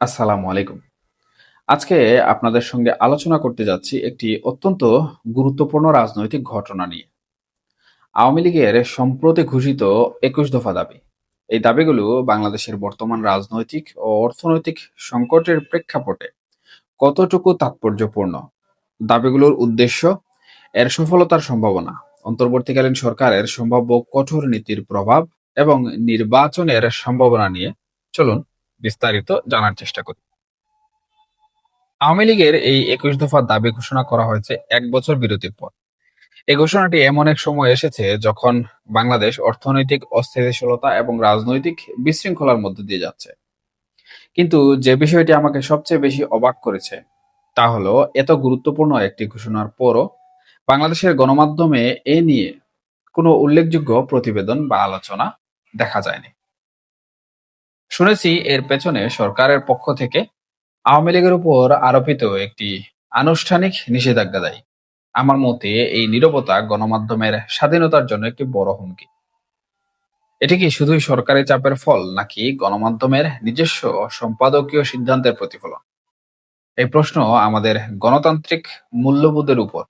আসসালামু আলাইকুম। আজকে আপনাদের সঙ্গে আলোচনা করতে যাচ্ছি একটি অত্যন্ত গুরুত্বপূর্ণ রাজনৈতিক ঘটনা নিয়ে। আওয়ামী লীগের সম্প্রতি ঘোষিত একুশ দফা দাবি। এই দাবিগুলো বাংলাদেশের বর্তমান রাজনৈতিক ও অর্থনৈতিক সংকটের প্রেক্ষাপটে কতটুকু তাৎপর্যপূর্ণ? দাবিগুলোর উদ্দেশ্য, এর সফলতার সম্ভাবনা, অন্তর্বর্তীকালীন সরকারের সম্ভাব্য কঠোর নীতির প্রভাব এবং নির্বাচনের সম্ভাবনা নিয়ে। চলুন বিস্তারিত জানার চেষ্টা করি। আওয়ামী লীগের এই একুশ দফা দাবি ঘোষণা করা হয়েছে এক বছর বিরতির পর। এই ঘোষণাটি এমন এক সময় এসেছে যখন বাংলাদেশ অর্থনৈতিক অস্থিতিশীলতা এবং রাজনৈতিক বিশৃঙ্খলার মধ্যে দিয়ে যাচ্ছে। কিন্তু যে বিষয়টি আমাকে সবচেয়ে বেশি অবাক করেছে, তা হলো এত গুরুত্বপূর্ণ একটি ঘোষণার পরও বাংলাদেশের গণমাধ্যমে এ নিয়ে কোনো উল্লেখযোগ্য প্রতিবেদন বা আলোচনা দেখা যায়নি। শুনেছি এর পেছনে সরকারের পক্ষ থেকে আওয়ামী লীগের উপর আরোপিত একটি আনুষ্ঠানিক নিষেধাজ্ঞা দেয়। আমার মতে এই নীরবতা গণমাধ্যমের স্বাধীনতার জন্য একটি বড় হুমকি। এটি কি শুধুই সরকারি চাপের ফল নাকি গণমাধ্যমের নিজস্ব সম্পাদকীয় সিদ্ধান্তের প্রতিফলন? এই প্রশ্ন আমাদের গণতান্ত্রিক মূল্যবোধের উপর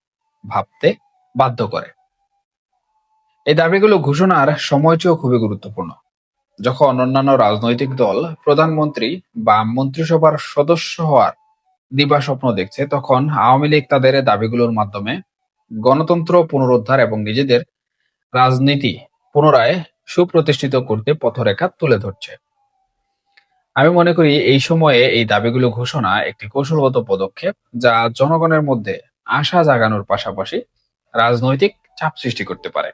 ভাবতে বাধ্য করে। এই দাবিগুলো ঘোষণার সময়টিও খুবই গুরুত্বপূর্ণ। যখন অন্যান্য রাজনৈতিক দল, প্রধানমন্ত্রী বা মন্ত্রিসভার সদস্য হওয়ার দিবা স্বপ্ন দেখছে, তখন আওয়ামী লীগ তাদের দাবিগুলোর মাধ্যমে গণতন্ত্র পুনরুদ্ধার এবং নিজেদের রাজনীতি পুনরায় সুপ্রতিষ্ঠিত করতে পথরেখা তুলে ধরছে। আমি মনে করি এই সময়ে এই দাবিগুলো ঘোষণা একটি কৌশলগত পদক্ষেপ যা জনগণের মধ্যে আশা জাগানোর পাশাপাশি রাজনৈতিক চাপ সৃষ্টি করতে পারে।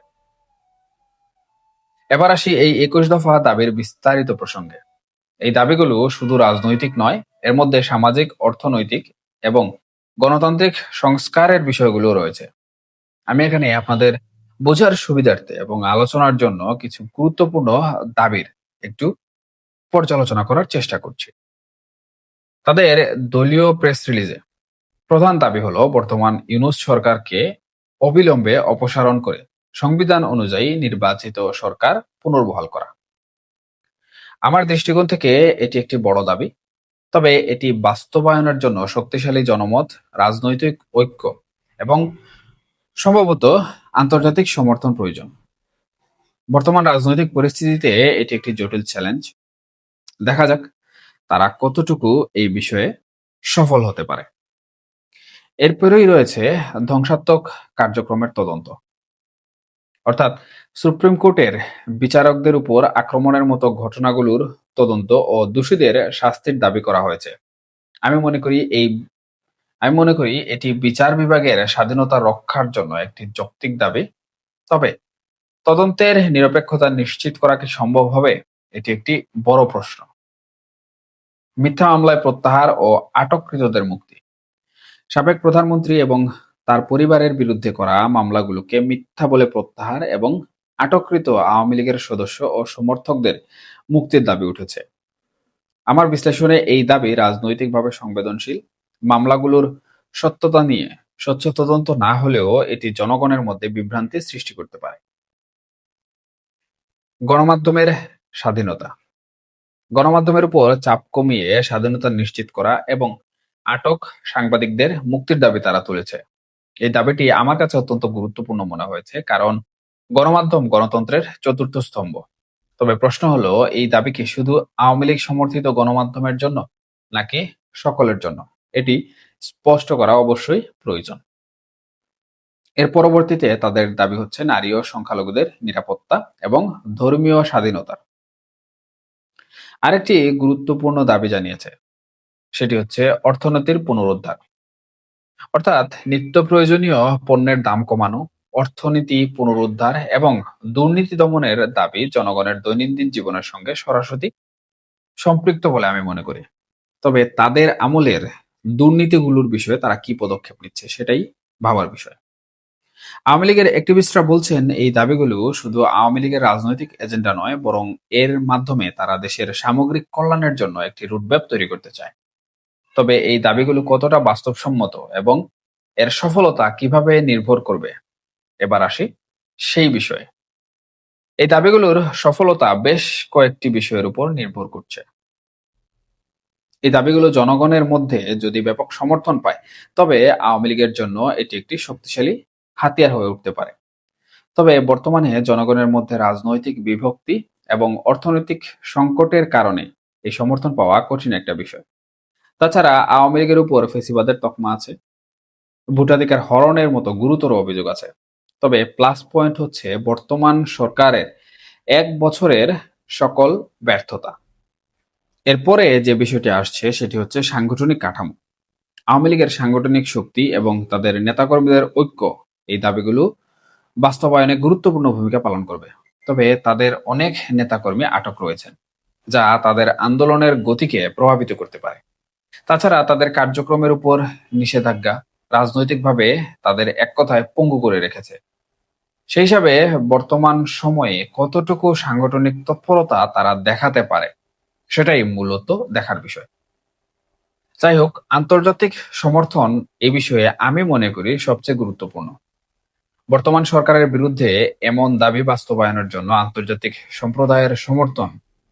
এবার আসি এই একুশ দফা দাবির বিস্তারিত প্রসঙ্গে। এই দাবিগুলো শুধু রাজনৈতিক নয়, এর মধ্যে সামাজিক, অর্থনৈতিক এবং গণতান্ত্রিক সংস্কারের বিষয়গুলো রয়েছে। আমি এখানে আপনাদের বোঝার সুবিধার্থে এবং আলোচনার জন্য কিছু গুরুত্বপূর্ণ দাবির একটু পর্যালোচনা করার চেষ্টা করছি। তাদের দলীয় প্রেস রিলিজে প্রধান দাবি হলো, বর্তমান ইউনুস সরকারকে অবিলম্বে অপসারণ করে সংবিধান অনুযায়ী নির্বাচিত সরকার পুনর্বহাল করা। আমার দৃষ্টিকোণ থেকে এটি একটি বড় দাবি, তবে এটি বাস্তবায়নের জন্য শক্তিশালী জনমত, রাজনৈতিক ঐক্য এবং সম্ভবত আন্তর্জাতিক সমর্থন প্রয়োজন। বর্তমান রাজনৈতিক পরিস্থিতিতে এটি একটি জটিল চ্যালেঞ্জ। দেখা যাক তারা কতটুকু এই বিষয়ে সফল হতে পারে। এরপরেই রয়েছে ধ্বংসাত্মক কার্যক্রমের তদন্ত। অর্থাৎ সুপ্রিম কোর্টের বিচারকদের উপর আক্রমণের মতো ঘটনাগুলোর তদন্ত ও দোষীদের শাস্তির দাবি করা হয়েছে। আমি মনে করি এই, আমি মনে করি এটি বিচার বিভাগের স্বাধীনতা রক্ষার জন্য একটি যৌক্তিক দাবি। তবে তদন্তের নিরপেক্ষতা নিশ্চিত করা কি সম্ভব হবে, এটি একটি বড় প্রশ্ন। মিথ্যা মামলায় প্রত্যাহার ও আটককৃতদের মুক্তি। সাবেক প্রধানমন্ত্রী এবং তার পরিবারের বিরুদ্ধে করা মামলাগুলোকে মিথ্যা বলে প্রত্যাহার এবং আটককৃত আওয়ামী লীগের সদস্য ও সমর্থকদের মুক্তির দাবি উঠেছে। আমার বিশ্লেষণে এই দাবি রাজনৈতিকভাবে সংবেদনশীল। মামলাগুলোর সত্যতা নিয়ে স্বচ্ছ তদন্ত না হলেও এটি জনগণের মধ্যে বিভ্রান্তি সৃষ্টি করতে পারে। গণমাধ্যমের স্বাধীনতা। গণমাধ্যমের উপর চাপ কমিয়ে স্বাধীনতা নিশ্চিত করা এবং আটক সাংবাদিকদের মুক্তির দাবি তারা তুলেছে। এই দাবিটি আমার কাছে অত্যন্ত গুরুত্বপূর্ণ মনে হয়েছে, কারণ গণমাধ্যম গণতন্ত্রের চতুর্থ স্তম্ভ। তবে প্রশ্ন হলো, এই দাবি কি শুধু আওয়ামী লীগ সমর্থিত গণমাধ্যমের জন্য, নাকি সকলের জন্য? এটি স্পষ্ট করা অবশ্যই প্রয়োজন। এর পরবর্তীতে তাদের দাবি হচ্ছে নারী ও সংখ্যালঘুদের নিরাপত্তা এবং ধর্মীয় স্বাধীনতার আরেকটি গুরুত্বপূর্ণ দাবি জানিয়েছে, সেটি হচ্ছে অর্থনীতির পুনরুদ্ধার। অর্থাৎ নিত্য প্রয়োজনীয় পণ্যের দাম কমানো, অর্থনীতি পুনরুদ্ধার এবং দুর্নীতি দমনের দাবি জনগণের দৈনন্দিন জীবনের সঙ্গে সরাসরি সম্পৃক্ত বলে আমি মনে করি। তবে তাদের আমলের দুর্নীতিগুলোর বিষয়ে তারা কি পদক্ষেপ নিচ্ছে সেটাই ভাবার বিষয়। আওয়ামী লীগের অ্যাক্টিভিস্টরা বলছেন, এই দাবিগুলো শুধু আওয়ামী লীগের রাজনৈতিক এজেন্ডা নয়, বরং এর মাধ্যমে তারা দেশের সামগ্রিক কল্যাণের জন্য একটি রুটম্যাপ তৈরি করতে চায়। তবে এই দাবিগুলো কতটা বাস্তবসম্মত এবং এর সফলতা কীভাবে নির্ভর করবে? এবার আসি সেই বিষয়ে। এই দাবিগুলোর সফলতা বেশ কয়েকটি বিষয়ের উপর নির্ভর করছে। এই দাবিগুলো জনগণের মধ্যে যদি ব্যাপক সমর্থন পায়, তবে আওয়ামী লীগের জন্য এটি একটি শক্তিশালী হাতিয়ার হয়ে উঠতে পারে। তবে বর্তমানে জনগণের মধ্যে রাজনৈতিক বিভক্তি এবং অর্থনৈতিক সংকটের কারণে এই সমর্থন পাওয়া কঠিন একটা বিষয়। তাছাড়া আওয়ামী লীগের উপর ফেসিবাদের তকমা আছে। ভোটাধিকার হরণের মতো গুরুতর অভিযোগ আছে। তবে প্লাস পয়েন্ট হচ্ছে বর্তমান সরকারের এক বছরের সকল ব্যর্থতা। এরপরে যে বিষয়টি আসছে সেটি হচ্ছে সাংগঠনিক কাঠামো। আওয়ামী লীগের সাংগঠনিক শক্তি এবং তাদের নেতাকর্মীদের ঐক্য, এই দাবিগুলো বাস্তবায়নে গুরুত্বপূর্ণ ভূমিকা পালন করবে। তবে তাদের অনেক নেতাকর্মী আটক রয়েছেন, যা তাদের আন্দোলনের গতিকে প্রভাবিত করতে পারে। তাছাড়া তাদের কার্যক্রমের উপর নিষেধাজ্ঞা রাজনৈতিকভাবে তাদের এক কথায় পঙ্গু করে রেখেছে। সেই হিসাবে বর্তমান সময়ে কতটুকু সাংগঠনিক তৎপরতা তারা দেখাতে পারে, সেটাই মূলত দেখার বিষয়। যাই হোক, আন্তর্জাতিক সমর্থন এ বিষয়ে আমি মনে করি সবচেয়ে গুরুত্বপূর্ণ। বর্তমান সরকারের বিরুদ্ধে এমন দাবি বাস্তবায়নের জন্য আন্তর্জাতিক সম্প্রদায়ের সমর্থন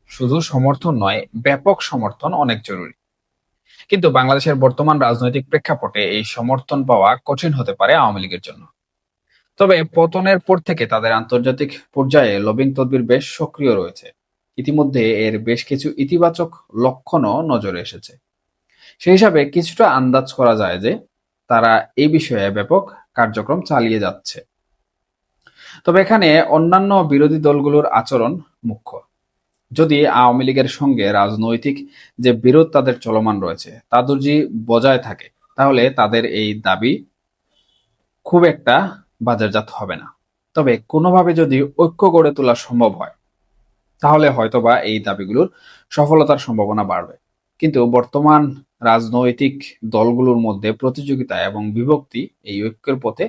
শুধু সমর্থন নয়, ব্যাপক সমর্থন অনেক জরুরি। কিন্তু বাংলাদেশের বর্তমান রাজনৈতিক প্রেক্ষাপটে এই সমর্থন পাওয়া কঠিন হতে পারে আওয়ামী লীগের জন্য। তবে পতনের পর থেকে তাদের আন্তর্জাতিক পর্যায়ে লবিং তদবির বেশ সক্রিয় রয়েছে। ইতিমধ্যে এর বেশ কিছু ইতিবাচক লক্ষণও নজরে এসেছে। সেই হিসাবে কিছুটা আন্দাজ করা যায় যে তারা এই বিষয়ে ব্যাপক কার্যক্রম চালিয়ে যাচ্ছে। তবে এখানে অন্যান্য বিরোধী দলগুলোর আচরণ মুখ্য। যদি আওয়ামী লীগের সঙ্গে রাজনৈতিক যে বিরোধ তাদের চলমান রয়েছে, তা যদি বজায় থাকে, তাহলে তাদের এই দাবি খুব একটা বাজারজাত হবে না। তবে কোনোভাবে যদি ঐক্য গড়ে তোলা সম্ভব হয়, তাহলে হয়তোবা এই দাবিগুলোর সফলতার সম্ভাবনা বাড়বে। কিন্তু বর্তমান রাজনৈতিক দলগুলোর মধ্যে প্রতিযোগিতা এবং বিভক্তি এই ঐক্যের পথে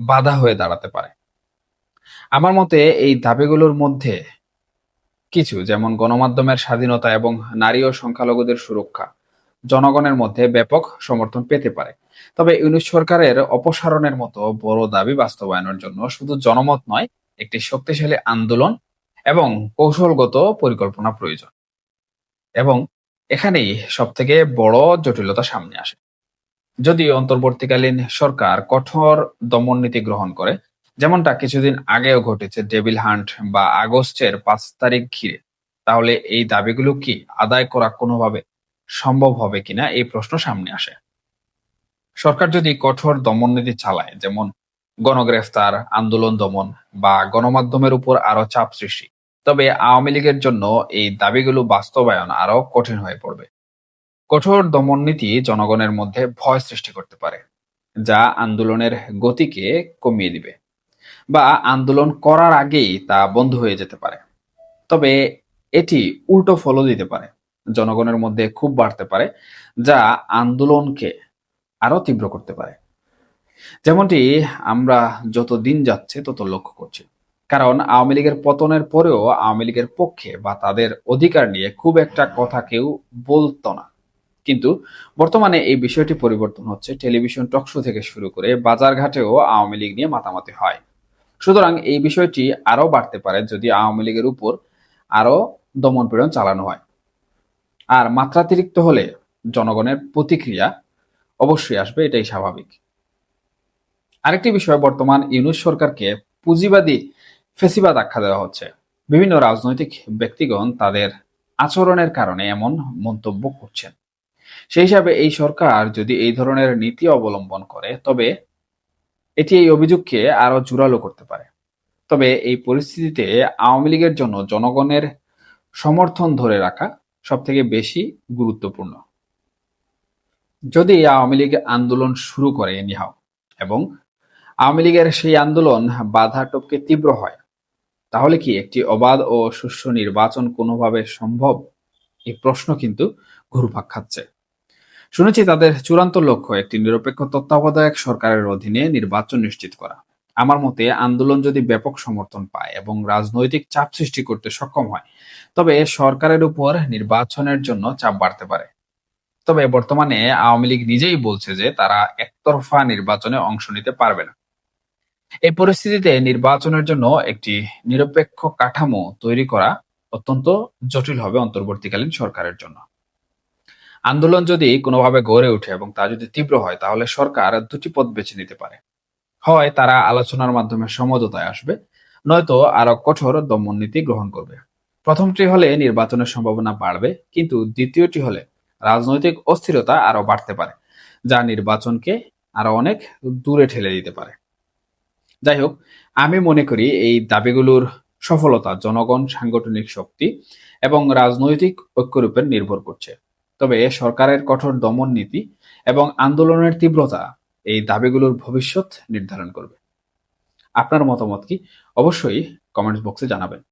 বাধা হয়ে দাঁড়াতে পারে। আমার মতে এই দাবিগুলোর মধ্যে কিছু যেমন গণমাধ্যমের স্বাধীনতা এবং নারী ও সংখ্যালঘুদের সুরক্ষা, জনগণের মধ্যে ব্যাপক সমর্থন পেতে পারে। তবে ইউনিট সরকারের অপসারণের মতো বড় দাবি বাস্তবায়নের জন্য শুধু জনমত নয়, একটি শক্তিশালী আন্দোলন এবং কৌশলগত পরিকল্পনা প্রয়োজন। এবং এখানেই সবথেকে বড় জটিলতা সামনে আসে। যদি অন্তর্বর্তীকালীন সরকার কঠোর দমন নীতি গ্রহণ করে যেমনটা কিছুদিন আগেও ঘটেছে ডেভিল হান্ট বা আগস্টের পাঁচ তারিখ ঘিরে। তাহলে এই দাবিগুলো কি আদায় করা কোনোভাবে সম্ভব হবে কিনা এই প্রশ্ন সামনে আসে। সরকার যদি কঠোর দমন নীতি চালায়, যেমন গণগ্রেফতার, আন্দোলন দমন বা গণমাধ্যমের উপর আরও চাপ সৃষ্টি, তবে আওয়ামী লীগের জন্য এই দাবিগুলো বাস্তবায়ন আরও কঠিন হয়ে পড়বে। কঠোর দমন নীতি জনগণের মধ্যে ভয় সৃষ্টি করতে পারে, যা আন্দোলনের গতিকে কমিয়ে দিবে। বা আন্দোলন করার আগেই তা বন্ধ হয়ে যেতে পারে। তবে এটি উল্টো ফলও দিতে পারে, জনগণের মধ্যে খুব বাড়তে পারে, যা আন্দোলনকে আরও তীব্র করতে পারে। যেমনটি আমরা যত দিন যাচ্ছে তত লক্ষ্য করছি। কারণ আওয়ামী লীগের পতনের পরেও আওয়ামী লীগের পক্ষে বা তাদের অধিকার নিয়ে খুব একটা কথা কেউ বলতো না। কিন্তু বর্তমানে এই বিষয়টি পরিবর্তন হচ্ছে। টেলিভিশন টকশো থেকে শুরু করে বাজারঘাটেও আওয়ামী লীগ নিয়ে মাতামাতি হয়। সুতরাং এই বিষয়টি আরও বাড়তে পারে যদি আওয়ামী লীগের উপর আরও দমন পীড়ন চালানো হয়। আর মাত্রাতিরিক্ত হলে জনগণের প্রতিক্রিয়া অবশ্যই আসবে, এটাই স্বাভাবিক। আরেকটি বিষয়, বর্তমান ইউনুস সরকারকে পুঁজিবাদী ফেসিবাদ আখ্যা দেওয়া হচ্ছে। বিভিন্ন রাজনৈতিক ব্যক্তিগণ তাদের আচরণের কারণে এমন মন্তব্য করছেন। সেই হিসাবে এই সরকার যদি এই ধরনের নীতি অবলম্বন করে, তবে এটি এই অভিযোগকে আরও জোরালো করতে পারে। তবে এই পরিস্থিতিতে আওয়ামী লীগের জন্য জনগণের সমর্থন ধরে রাখা সব থেকে বেশি গুরুত্বপূর্ণ। যদি আওয়ামী লীগ আন্দোলন শুরু করে এনিহাও এবং আওয়ামী লীগের সেই আন্দোলন বাধা টপকে তীব্র হয়, তাহলে কি একটি অবাধ ও সুষ্ঠু নির্বাচন কোনোভাবে সম্ভব? এই প্রশ্ন কিন্তু ঘুরপাক খাচ্ছে। শুনেছি তাদের চূড়ান্ত লক্ষ্য একটি নিরপেক্ষ তত্ত্বাবধায়ক সরকারের অধীনে নির্বাচন নিশ্চিত করা। আমার মতে, আন্দোলন যদি ব্যাপক সমর্থন পায় এবং রাজনৈতিক চাপ সৃষ্টি করতে সক্ষম হয়, তবে সরকারের উপর নির্বাচনের জন্য চাপ বাড়তে পারে। তবে বর্তমানে আওয়ামী লীগ নিজেই বলছে যে তারা একতরফা নির্বাচনে অংশ নিতে পারবে না। এই পরিস্থিতিতে নির্বাচনের জন্য একটি নিরপেক্ষ কাঠামো তৈরি করা অত্যন্ত জটিল হবে অন্তর্বর্তীকালীন সরকারের জন্য। আন্দোলন যদি কোনোভাবে গড়ে ওঠে এবং তা যদি তীব্র হয়, তাহলে সরকার দুটি পথ বেছে নিতে পারে। হয় তারা আলোচনার মাধ্যমে সমঝোতায় আসবে, নয়তো আরও কঠোর দমন নীতি গ্রহণ করবে। প্রথমটি হলে নির্বাচনের সম্ভাবনা বাড়বে, কিন্তু দ্বিতীয়টি হলে রাজনৈতিক অস্থিরতা আরও বাড়তে পারে, যা নির্বাচনকে আরও অনেক দূরে ঠেলে দিতে পারে। যাই হোক, আমি মনে করি এই দাবিগুলোর সফলতা জনগণ, সাংগঠনিক শক্তি এবং রাজনৈতিক ঐক্যের উপর নির্ভর করছে। তবে সরকারের কঠোর দমন নীতি এবং আন্দোলনের তীব্রতা এই দাবিগুলোর ভবিষ্যৎ নির্ধারণ করবে। আপনার মতামত কি? অবশ্যই কমেন্টস বক্সে জানাবেন।